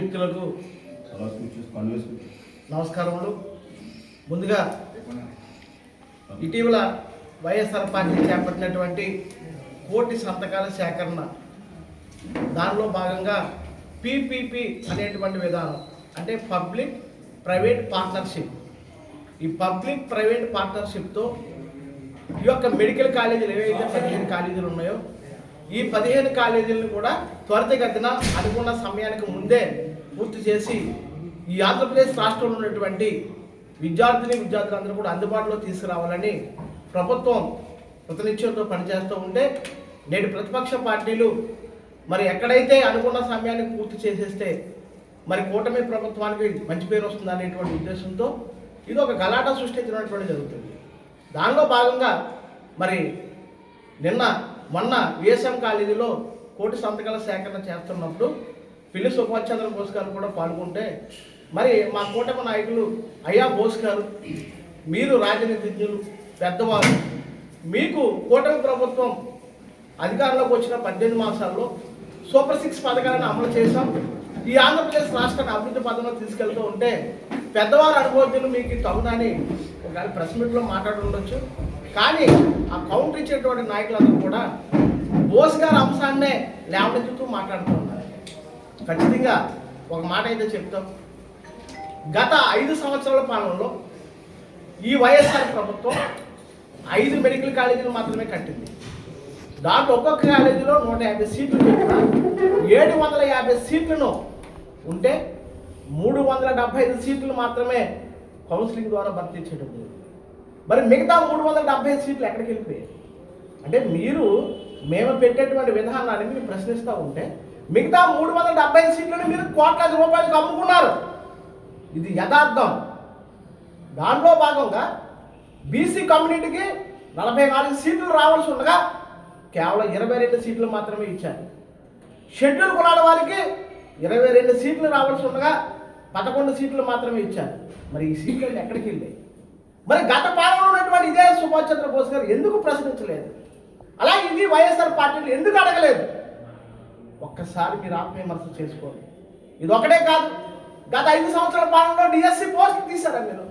మిత్రులకు నమస్కారములు. ముందుగా ఇటీవల వైఎస్ఆర్ పార్టీ చేపట్టినటువంటి కోటి సంతకాల సేకరణ. దానిలో భాగంగా పీపీపీ అనేటువంటి విధానం అంటే పబ్లిక్ ప్రైవేట్ పార్ట్నర్షిప్. ఈ పబ్లిక్ ప్రైవేట్ పార్ట్నర్షిప్తో ఈ యొక్క మెడికల్ కాలేజీలు ఏవైతే పదిహేను కాలేజీలు ఉన్నాయో ఈ పదిహేను కాలేజీలను కూడా త్వరితగతిన అనుకున్న సమయానికి ముందే పూర్తి చేసి ఈ ఆంధ్రప్రదేశ్ రాష్ట్రంలో ఉన్నటువంటి విద్యార్థిని విద్యార్థులందరూ కూడా అందుబాటులో తీసుకురావాలని ప్రభుత్వం ప్రతినిత్యంతో పనిచేస్తూ ఉంటే నేటి ప్రతిపక్ష పార్టీలు మరి ఎక్కడైతే అనుకున్న సమయానికి పూర్తి చేసేస్తే మరి కూటమి ప్రభుత్వానికి మంచి పేరు వస్తుంది అనేటువంటి ఉద్దేశంతో ఇది ఒక గలాట సృష్టించినటువంటి జరుగుతుంది. దానిలో భాగంగా మరి నిన్న మొన్న విఎస్ఎం కాలేజీలో కోటి సంతకాల సేకరణ చేస్తున్నప్పుడు పిల్లి సుభాష్ చంద్ర బోస్ గారు కూడా పాల్గొంటే మరి మా కూటమి నాయకులు అయ్యా బోస్ గారు మీరు రాజనీతిజ్ఞులు పెద్దవారు మీకు కూటమి ప్రభుత్వం అధికారంలోకి వచ్చిన పద్దెనిమిది మాసాల్లో సూపర్ సిక్స్ పథకాలను అమలు చేశాం. ఈ ఆంధ్రప్రదేశ్ రాష్ట్రాన్ని అభివృద్ధి పథంలో తీసుకెళ్తూ ఉంటే పెద్దవారు అనుభవజ్ఞులు మీకు తగునని ఒకవేళ ప్రెస్ మీట్లో మాట్లాడుండొచ్చు కానీ ఆ కౌంటర్ ఇచ్చేటువంటి నాయకులందరూ కూడా బోస్ గారి అంశాన్నే లేవనెత్తుతూ మాట్లాడుతూ ఖచ్చితంగా ఒక మాట అయితే చెప్తాం. గత ఐదు సంవత్సరాల పాలనలో ఈ వైఎస్ఆర్ ప్రభుత్వం ఐదు మెడికల్ కాలేజీలు మాత్రమే కట్టింది. దాంట్లో ఒక్కొక్క కాలేజీలో నూట యాభై సీట్లు చెప్పిన ఏడు వందల యాభై సీట్లను ఉంటే మూడు వందల డెబ్బై ఐదు సీట్లు మాత్రమే కౌన్సిలింగ్ ద్వారా భర్తీ చేయడం మరి మిగతా మూడు వందల డెబ్బై ఐదు సీట్లు ఎక్కడికి వెళ్ళిపోయాయి? అంటే మీరు మేము పెట్టేటువంటి విధానాన్ని మీరు ప్రశ్నిస్తూ ఉంటే మిగతా మూడు వందల డెబ్బై ఐదు సీట్లను మీరు కోట్లాది రూపాయలకు అమ్ముకున్నారు. ఇది యథార్థం. దాంట్లో భాగంగా బీసీ కమ్యూనిటీకి నలభై నాలుగు సీట్లు రావాల్సి ఉండగా కేవలం ఇరవై రెండు సీట్లు మాత్రమే ఇచ్చారు. షెడ్యూల్ కులాల వారికి ఇరవై రెండు సీట్లు రావాల్సి ఉండగా పదకొండు సీట్లు మాత్రమే ఇచ్చారు. మరి ఈ సీట్లు ఎక్కడికి వెళ్ళాయి? మరి గత పాలనలో ఉన్నటువంటి ఇదే సుభాష్ చంద్రబోస్ గారు ఎందుకు ప్రశ్నించలేదు? అలాగే ఇది వైఎస్ఆర్ పార్టీలు ఎందుకు అడగలేదు? ఒక్కసారి మీరు ఆత్మవిమర్శ చేసుకోండి. ఇది ఒకటే కాదు గత ఐదు సంవత్సరాల పాలనలో డిఎస్సి పోస్ట్ తీశారా మీరు?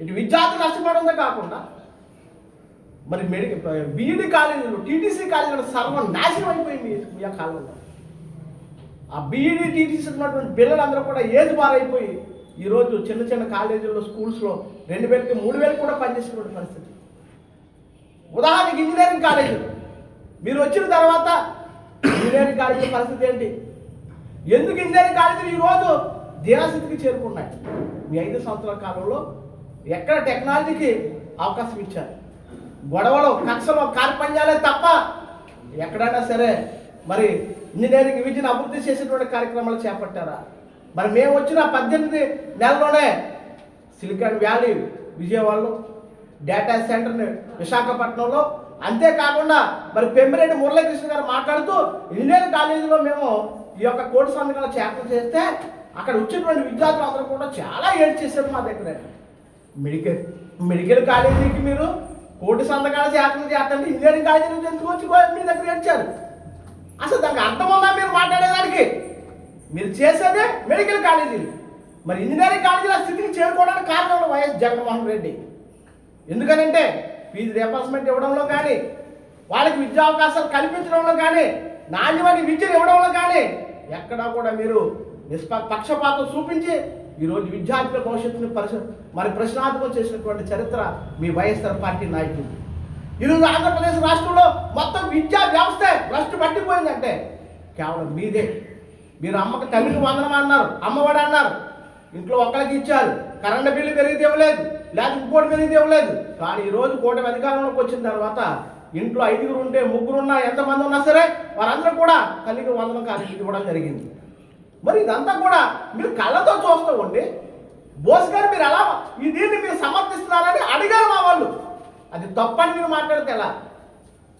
ఇటు విద్యార్థులు నష్టపడంతో కాకుండా మరి మెడికల్ బీఈడి కాలేజీలు టీటీసీ కాలేజీలు సర్వనాశనం అయిపోయింది మీ ఆ కాలంలో. ఆ బీఈడి టీటీసీ ఉన్నటువంటి పిల్లలందరూ కూడా ఏది బారైపోయి ఈరోజు చిన్న చిన్న కాలేజీల్లో స్కూల్స్లో రెండు వేలకి మూడు వేలకు కూడా పనిచేసినటువంటి పరిస్థితి. ఉదాహరణకి ఇంజనీరింగ్ కాలేజీలు. మీరు వచ్చిన తర్వాత ఇంజనీరింగ్ కాలేజీ పరిస్థితి ఏంటి? ఎందుకు ఇంజనీరింగ్ కాలేజీలు ఈరోజు దీనాస్థితికి చేరుకున్నాయి? మీ ఐదు సంవత్సరాల కాలంలో ఎక్కడ టెక్నాలజీకి అవకాశం ఇచ్చారు? గొడవలు కక్షలు కార్పణ్యాలే తప్ప ఎక్కడైనా సరే మరి ఇంజనీరింగ్ విద్యను అభివృద్ధి చేసేటువంటి కార్యక్రమాలు చేపట్టారా? మరి మేము వచ్చిన పద్దెనిమిది నెలలోనే సిలికాన్ వ్యాలీ విజయవాడలో డేటా సెంటర్ని విశాఖపట్నంలో అంతేకాకుండా మరి పెమ్మిరెడ్డి మురళీకృష్ణ గారు మాట్లాడుతూ ఇంజనీరింగ్ కాలేజీలో మేము ఈ యొక్క కోటి సంతకాలు చేపలు చేస్తే అక్కడ వచ్చినటువంటి విద్యార్థులు అందరూ కూడా చాలా ఏడ్ చేశారు మా దగ్గర. మెడికల్ మెడికల్ కాలేజీకి మీరు కోటి సంతకాలు చేపలు చేస్తంటే ఇంజనీరింగ్ కాలేజీ నుంచి ఎందుకు వచ్చి మీ దగ్గర ఏడ్చారు? అసలు దానికి అర్థం ఉందా మీరు మాట్లాడేదానికి? మీరు చేసేదే మెడికల్ కాలేజీలు. మరి ఇంజనీరింగ్ కాలేజీల స్థితికి చేరుకోవడానికి కారణం వైఎస్ జగన్మోహన్ రెడ్డి. ఎందుకనంటే ఫీజు రియంబర్స్మెంట్ ఇవ్వడంలో కానీ వాళ్ళకి విద్యా అవకాశాలు కల్పించడంలో కానీ నాణ్యమైన విద్యను ఇవ్వడంలో కానీ ఎక్కడా కూడా మీరు నిష్ప పక్షపాతం చూపించి ఈరోజు విద్యార్థుల భవిష్యత్తుని పరిశ మరి ప్రశ్నార్థకం చేసినటువంటి చరిత్ర మీ వైఎస్ఆర్ పార్టీ నాయకులు. ఈరోజు ఆంధ్రప్రదేశ్ రాష్ట్రంలో మొత్తం విద్యా వ్యవస్థ భ్రష్టు పట్టిపోయిందంటే కేవలం మీదే. మీరు అమ్మకి తల్లికి వందనం అన్నారు అమ్మఒడి అన్నారు ఇంట్లో ఒక్కరికి ఇచ్చారు కరెంట్ బిల్లు పెరిగితే ఇవ్వలేదు. లేకపోతే ఇంకోటి పెరిగితే ఇవ్వలేదు. కానీ ఈరోజు కూటమి అధికారంలోకి వచ్చిన తర్వాత ఇంట్లో ఐదుగురు ఉంటే ముగ్గురు ఉన్నా ఎంతమంది ఉన్నా సరే వారందరూ కూడా తల్లికి వందనం కానీ ఇవ్వడం జరిగింది. మరి ఇదంతా కూడా మీరు కళ్ళతో చూస్తూ ఉండి బోస్ గారు మీరు ఎలా ఈ దీన్ని మీరు సమర్థిస్తున్నారని అడిగారు మా వాళ్ళు. అది తప్పని మీరు మాట్లాడితే ఎలా?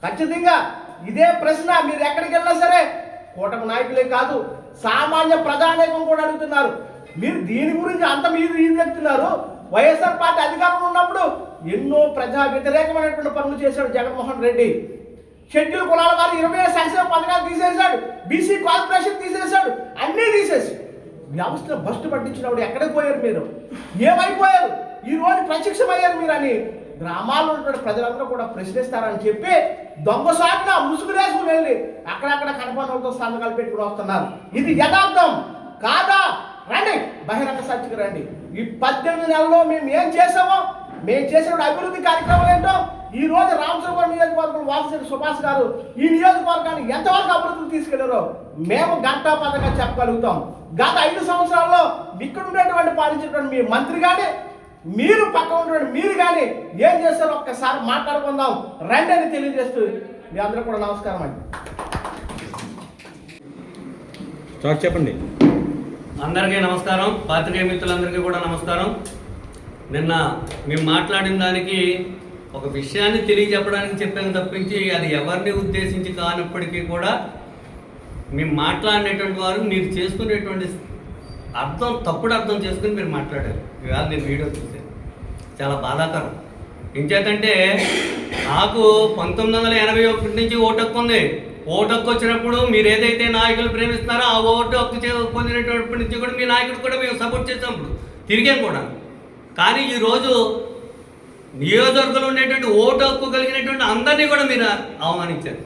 ఖచ్చితంగా ఇదే ప్రశ్న మీరు ఎక్కడికి వెళ్ళినా సరే కూటమి నాయకులే కాదు సామాన్య ప్రజానేకం కూడా అడుగుతున్నారు. మీరు దీని గురించి అంత మీరు ఇది చెప్తున్నారు. వైఎస్ఆర్ పార్టీ అధికారంలో ఉన్నప్పుడు ఎన్నో ప్రజా వ్యతిరేకమైనటువంటి పనులు చేశాడు జగన్మోహన్ రెడ్డి. షెడ్యూల్ కులాల వారు ఇరవై ఏడు సంక్షేమ పథకాలు తీసేశాడు. బీసీ కార్పొరేషన్ తీసేశాడు. అన్నీ తీసేసి వ్యవస్థ బస్టు పట్టించినప్పుడు ఎక్కడికి పోయారు మీరు? ఏమైపోయారు? ఈ రోజు ప్రత్యక్షమయ్యారు మీరు అని గ్రామాల్లో ఉన్నటువంటి ప్రజలందరూ కూడా ప్రశ్నిస్తారని చెప్పి దొంగ సాగున ముసుగు వేసుకుని వెళ్ళి అక్కడక్కడ కడపనులతో సంతకాలు పెట్టుకుని వస్తున్నారు. ఇది యథార్థం. కాదా? రండి. బహిరంగ సత్యకి రండి. ఈ పద్దెనిమిది నెలల్లో మేము ఏం చేసామో మేము చేసిన అభివృద్ధి కార్యక్రమం ఏంటో ఈ రోజు రామచంద్ర నియోజకవర్గం వాసిరెడ్డి సుభాష్ గారు ఈ నియోజకవర్గాన్ని ఎంతవరకు అభివృద్ధికి తీసుకెళ్ళారో మేము గంటా పదంగా చెప్పగలుగుతాం. గత ఐదు సంవత్సరాల్లో ఇక్కడ ఉండేటువంటి పాలించినటువంటి మీ మంత్రి కానీ మీరు పక్క ఉన్నటువంటి మీరు కానీ ఏం చేస్తారో ఒక్కసారి మాట్లాడుకుందాం. రండి అని తెలియజేస్తూ మీ అందరూ కూడా నమస్కారం అండి. చెప్పండి. అందరికీ నమస్కారం. పాత్రికేయ మిత్రులందరికీ కూడా నమస్కారం. నిన్న మేము మాట్లాడిన దానికి ఒక విషయాన్ని తెలియజెప్పడానికి చెప్పాను తప్పించి అది ఎవరిని ఉద్దేశించి కానప్పటికీ కూడా మేము మాట్లాడినటువంటి వారు మీరు చేసుకునేటువంటి అర్థం తప్పుడు అర్థం చేసుకుని మీరు మాట్లాడారు. ఇవాళ నేను వీడియో చూసాను చాలా బాధాకరం. ఇంచేతంటే నాకు పంతొమ్మిది వందల ఎనభై ఒకటి నుంచి ఓటు హక్కు ఉంది. ఓటు హక్కు వచ్చినప్పుడు మీరు ఏదైతే నాయకులు ప్రేమిస్తున్నారో ఆ ఓటు హక్కు పొందినటువంటి నుంచి కూడా మీ నాయకుడు కూడా మేము సపోర్ట్ చేసినప్పుడు తిరిగాం కూడా. కానీ ఈరోజు నియోజకవర్గంలో ఉండేటువంటి ఓటు హక్కు కలిగినటువంటి అందరినీ కూడా మీరు అవమానించారు.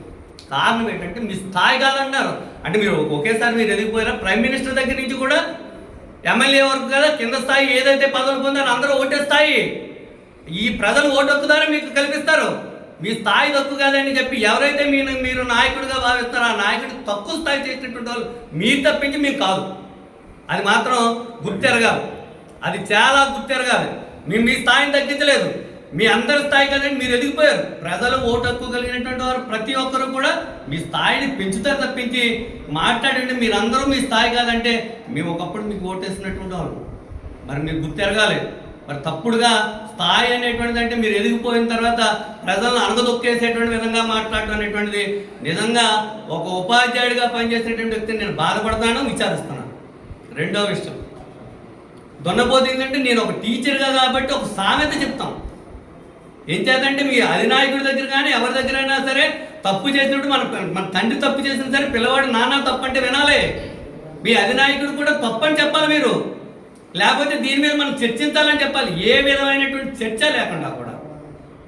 కారణం ఏంటంటే మీ స్థాయి కాదన్నారు. అంటే మీరు ఒకేసారి మీరు ఎదిగిపోయారా? ప్రైమ్ మినిస్టర్ దగ్గర నుంచి కూడా ఎమ్మెల్యే వరకు కదా కింద స్థాయి ఏదైతే పదవులు పొందారో అందరూ ఓటే స్థాయి. ఈ ప్రజలు ఓటు హక్కు ద్వారా మీకు కల్పిస్తారు. మీ స్థాయి తక్కువ కాదని చెప్పి ఎవరైతే మీరు మీరు నాయకుడిగా భావిస్తారో ఆ నాయకుడు తక్కువ స్థాయి చేసినటువంటి వాళ్ళు మీరు తప్పించి మీకు కాదు. అది మాత్రం గుర్తెరగాలి అది చాలా గుర్తెరగాలి మేము మీ స్థాయిని తగ్గించలేదు. మీ అందరి స్థాయి కదండి మీరు ఎదిగిపోయారు. ప్రజలు ఓటు హక్కు కలిగినటువంటి వారు ప్రతి ఒక్కరు కూడా మీ స్థాయిని పెంచుతారు తప్పించి మాట్లాడండి. మీరందరూ మీ స్థాయి కాదంటే మేము ఒకప్పుడు మీకు ఓటేసినటువంటి వాళ్ళు. మరి మీరు గుర్తెరగాలి మరి తప్పుడుగా స్థాయి అనేటువంటిది అంటే మీరు ఎదిగిపోయిన తర్వాత ప్రజలను అరగదొక్కేసేటువంటి విధంగా మాట్లాడటం అనేటువంటిది నిజంగా ఒక ఉపాధ్యాయుడిగా పనిచేసేటువంటి వ్యక్తిని నేను బాధపడతాను విచారిస్తున్నాను. రెండో విషయం. దొన్నపోతే ఏంటంటే నేను ఒక టీచర్గా కాబట్టి ఒక సామెత చెప్తాం. ఏం చేద్దంటే మీ అధినాయకుడి దగ్గర కానీ ఎవరి దగ్గర అయినా సరే తప్పు చేసినప్పుడు మన మన తండ్రి తప్పు చేసిన సరే పిల్లవాడు నాన్న తప్పు అంటే వినాలి. మీ అధినాయకుడు కూడా తప్పని చెప్పాలి మీరు. లేకపోతే దీని మీద మనం చర్చించాలని చెప్పాలి. ఏ విధమైనటువంటి చర్చ లేకుండా కూడా.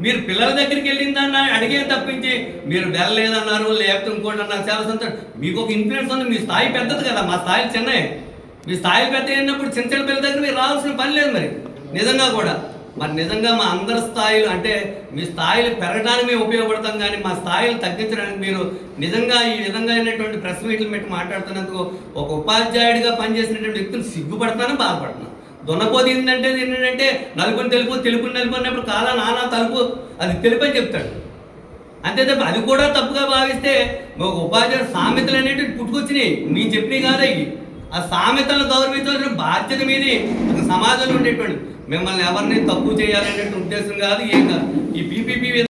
మీరు పిల్లల దగ్గరికి వెళ్ళిందన్న అడిగే తప్పించి మీరు వెళ్ళలేదన్నారు లేకపోతే ఇంకోటి అన్నారు చాలా సంతోషం. మీకు ఒక ఇన్ఫ్లుయెన్స్ ఉంది. మీ స్థాయి పెద్దది కదా. మా స్థాయి చిన్నయే. మీ స్థాయి పెద్ద అయినప్పుడు చిన్న చిన్న పిల్లల దగ్గర మీరు రావాల్సిన పని లేదు మరి. నిజంగా కూడా. మరి నిజంగా మా అందరి స్థాయిలు అంటే మీ స్థాయిలు పెరగడానికి మేము ఉపయోగపడతాం కానీ మా స్థాయిలు తగ్గించడానికి మీరు నిజంగా ఈ విధంగా అయినటువంటి ప్రెస్ మీట్లు పెట్టి మాట్లాడుతున్నందుకు ఒక ఉపాధ్యాయుడిగా పనిచేసినటువంటి వ్యక్తులు సిగ్గుపడతాను బాధపడుతున్నాను. దున్నపోతే ఏంటంటే ఏంటంటే నలుపుని తెలుపు తెలుపుని నలుపు అన్నప్పుడు కాలా నానా తలుపు అది తెలుపు అని చెప్తాడు. అంతే తప్ప అది కూడా తప్పుగా భావిస్తే ఒక ఉపాధ్యాయుడు సామెతలు అనేటివి పుట్టుకొచ్చినాయి. నేను చెప్పినవి కాదా ఇవి. ఆ సామెతలను గౌరవించాల్సిన బాధ్యత మీది. ఒక సమాజంలో ఉండేటువంటి మిమ్మల్ని ఎవరిని తక్కువ చేయాలనేటువంటి ఉద్దేశం కాదు ఏం కాదు. ఈ పీపీపీ